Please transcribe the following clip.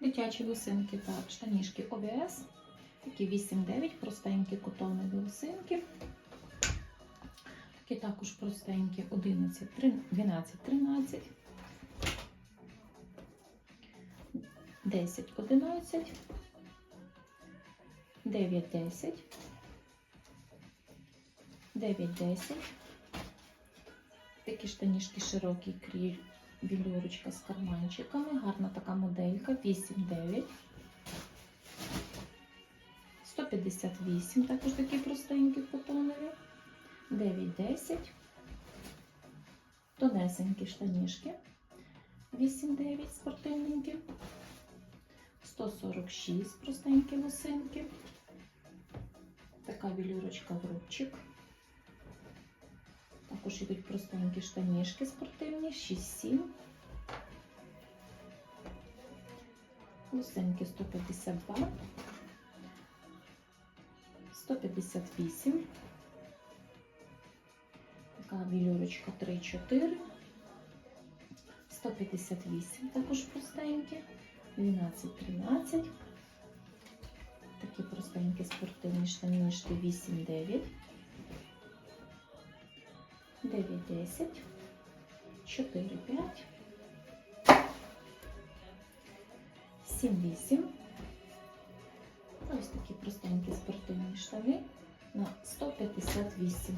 Дитячі лосинки та штанішки ОВС. Такі 8-9, простенькі котонові лосинки. Такі також простенькі 11, 12, 13. 10, 11, 9, 10, 9, 10. Такі штанішки широкі крій, білюрочка з карманчиками. Гарна така моделька. 8, 9. 158, також такі простенькі котонові. 9, 10. Тонесенькі штанішки. 8, 9 спортивненькі. 146 простенькі лосинки. Така білюрочка в рубчик. Також йдуть простенькі штанішки спортивні, 6-7. Лосинки 152. 158. Така білюрочка 3-4. 158 також простенькі. 12-13. Такі простенькі спортивні штанішки 8-9. 9-10. 4-5. 7-8. Ось такі простенькі спортивні штани на 158.